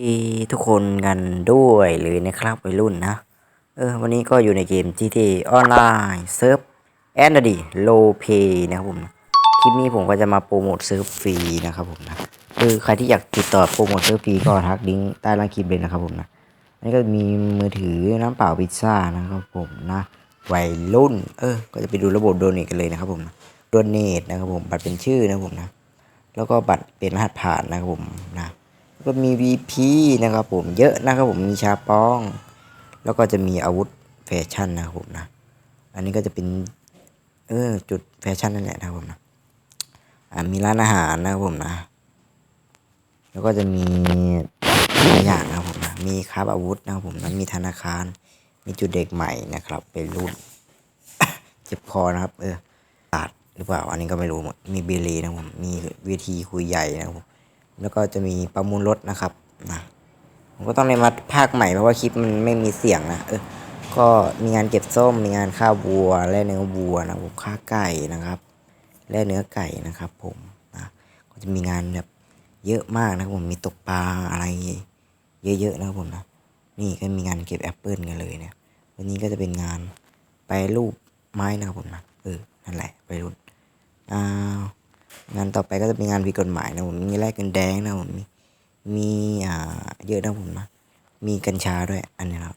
ดีทุกคนกันด้วยเลยนะครับวัยรุ่นนะ เออวันนี้ก็อยู่ในเกม GTA ออนไลน์เซิร์ฟแอนด์ดีโลเ y นะครับผมคลิปนี้ผมก็จะมาโปรโมทเซิร์ฟฟรีนะครับผมนะคือใครที่อยากติดต่อโปรโมทเซิร์ฟฟรีก็ทักลิงก์ใต้ล่างคลิปเลยนะครับผมนะอันนี้ก็มีมือถือน้ำเปล่าพิซซ่านะครับผมนะวัยรุ่น เออ ก็จะไปดูระบบโดเนทกันเลยนะครับผมโดเนทนะครับผมบัตรเป็นชื่อนะครับผมนะแล้วก็บัตรเป็นรหัสผ่านนะครับผมนะ ก็มี VP นะครับผมเยอะนะครับผมมีชาปอง แล้วก็จะมีอาวุธแฟชั่นนะครับผมนะ อันนี้ก็จะเป็นเออจุดแฟชั่นนั่นแหละนะครับผมนะอ่ามีร้านอาหารนะครับผมนะ แล้วก็จะมีหลายอย่างนะครับผมนะมีคราบอาวุธนะครับผมนะมีธนาคาร มีจุดเด็กใหม่นะครับ เป็นรุ่นเจ็บคอนะครับ เออตัดหรือเปล่า อันนี้ก็ไม่รู้หมดมีเบลีนะครับผมมีเวทีคุยใหญ่นะครับผม แล้วก็จะมีประมูลรถนะครับนะผมก็ต้องเลยมาภาคใหม่เพราะว่าคลิปมันไม่มีเสียงนะเออก็มีงานเก็บส้มมีงานฆ่าวัวและเนื้อวัวนะผมฆ่าไก่นะครับ และเนื้อไก่นะครับ ผมนะก็จะมีงานแบบเยอะมากนะครับผมมีตกปลาอะไรเยอะๆนะครับผมนะนี่ก็มีงานเก็บแอปเปิลกันเลยเนี่ย วันนี้ก็จะเป็นงานแปรรูปไม้นะครับผมนะเออนั่นแหละไปรุ่นอ้าว งานต่อไปก็จะเป็นงานผิดกฎหมายนะผมมีแลกเงินแดงนะผมมีมีอ่าเยอะนะผมนะมีกัญชาด้วยอันนี้ครับ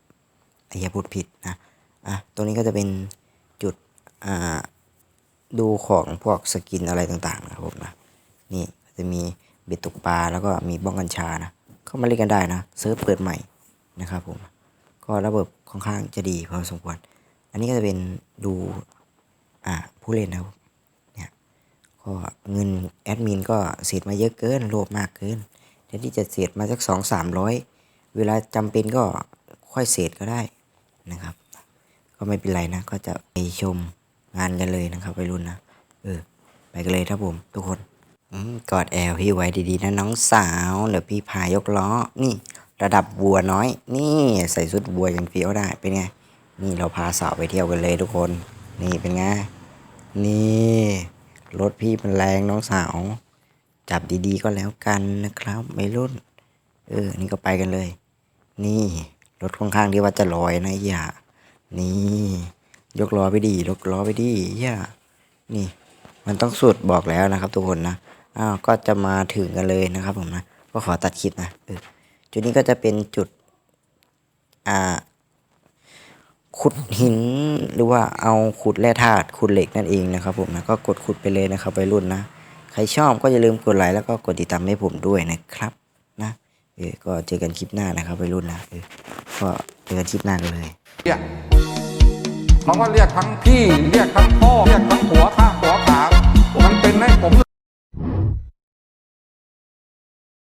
ไอ้เหี้ยาพูดผิดนะอะตรงนี้ก็จะเป็นจุดอ่าดูของพวกสกินอะไรต่างๆนะครับผมนะนี่จะมีเบ็ดตกปลาแล้วก็มีบ้องกัญชานะเข้ามาเล่นกันได้นะเซิร์ฟเปิดใหม่นะครับผมก็ระบบค่อนข้างจะดีพอสมควร อันนี้ก็จะเป็นดูอ่าผู้เล่นนะครับ ก็เงินแอดมินก็เสียมาเยอะเกินโลภมากเกินแทนที่จะเสียมาสักสองสามร้อยเวลาจำเป็นก็ค่อยเสียก็ได้นะครับ ก็ไม่เป็นไรนะ ก็จะไปชมงานกันเลยนะครับไปรุ่นนะเออไปกันเลยครับผมทุกคนอกอดแอลพี่ไว้ดีๆนะน้องสาวเดี๋ยวพี่พายกล้อนี่ ระดับวัวน้อย นี่ใส่ชุดวัวยังเฟี้ยวได้เป็นไงนี่เราพาสาวไปเที่ยวกันเลยทุกคน นี่เป็นไงนี่ รถพี่มันแรงน้องสาว จับดีๆก็แล้วกันนะครับไม่รุ่น เออ นี่ก็ไปกันเลย นี่รถค่อนข้างที่ว่าจะลอยนะอย่านี่ ยกล้อไปดียกล้อไปดีอย่านี่ มันต้องสุดบอกแล้วนะครับ ทุกคนนะอ้าวก็จะมาถึงกันเลยนะครับผมนะก็ขอตัดคลิปนะเออจุดนี้ก็จะเป็นจุด อ่า ขุดหินหรือว่าเอาขุดแร่ธาตุขุดเหล็กนั่นเองนะครับผมนะก็กดขุดไปเลยนะครับไปรุ่นนะ ใครชอบก็อย่าลืมกดไลค์แล้วก็กดติดตามให้ผมด้วยนะครับนะเออก็เจอกันคลิปหน้านะครับไปรุ่นนะเออก็เจอกันคลิปหน้ากันเลยเรียกเขาก็เรียกทั้งพี่เรียกทั้งพ่อเรียก